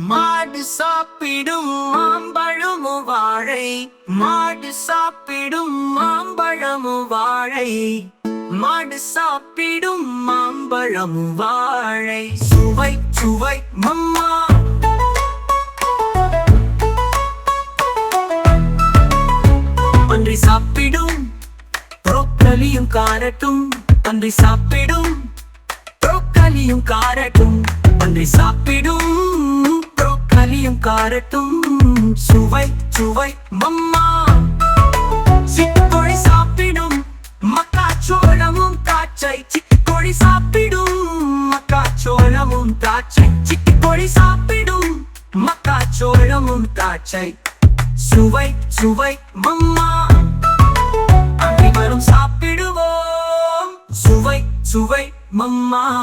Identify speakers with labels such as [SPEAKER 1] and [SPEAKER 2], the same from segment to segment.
[SPEAKER 1] மாடு சாப்பிடும் மாம்பழமு வாழை. மாடு சாப்பிடும் மாம்பழமு வாழை. மாடு சாப்பிடும் மாம்பழமு வாழை. சுவை சுவை மம்மா. பன்றி சாப்பிடும் புரோக்கலியும் காரட்டும். பன்றி சாப்பிடும் புரோக்கலியும் காரட்டும். பன்றி சாப்பிடும் வரட்டும் சுவை சுவை மம்மா. சிக்கோழி சாப்பிடும். மக்காச்சோளமும் காய்ச்சை சிக்கோழி சாப்பிடும். மக்காச்சோளமும் தாச்சை சிக்கோழி சாப்பிடும். மக்காச்சோளமும் தாச்சை சுவை சுவை மம்மா. அனைவரும் சாப்பிடுவோம். சுவை சுவை மம்மா.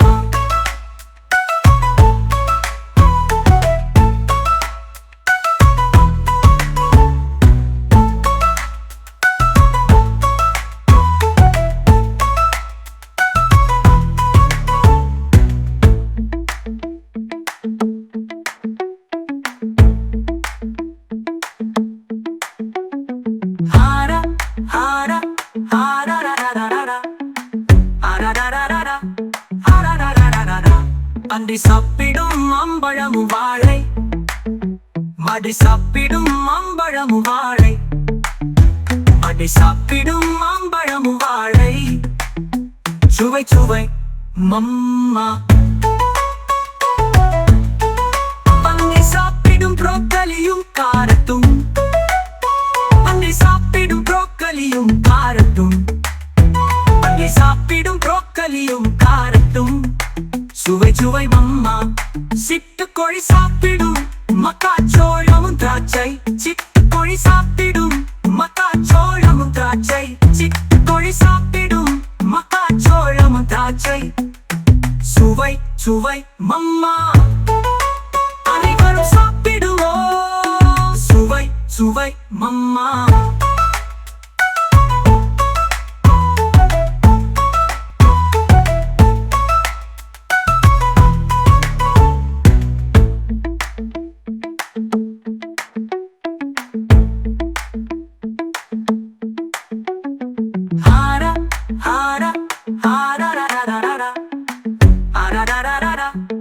[SPEAKER 1] பன்றி சாப்பிடும் அம்பழமும் வாழை. மடி சாப்பிடும் அம்பழமும் வாழை. மடி சாப்பிடும் அம்பழமும் வாழை. சுவை சுவை மம்மா. பன்றி சாப்பிடும் புரோக்கலியும் காரத்தும். பன்றி சாப்பிடும் புரோக்கலியும் காரத்தும். பன்றி சாப்பிடும் புரோக்கலியும் காரட்டும் சுவை சுவை மம்மா. சிட்டுக்கோழி சாப்பிடும். மக்காச்சோளமும் திராட்சை. சிட்டுக்கோழி சாப்பிடும். மக்காச்சோளமும் திராட்சை. சிட்டுக்கோழி சாப்பிடும். மக்காச்சோளமும் திராட்சை. சுவை சுவை மம்மா. அனைவரும் சாப்பிடுவோம். சுவை சுவை மம்மா. da da da da da.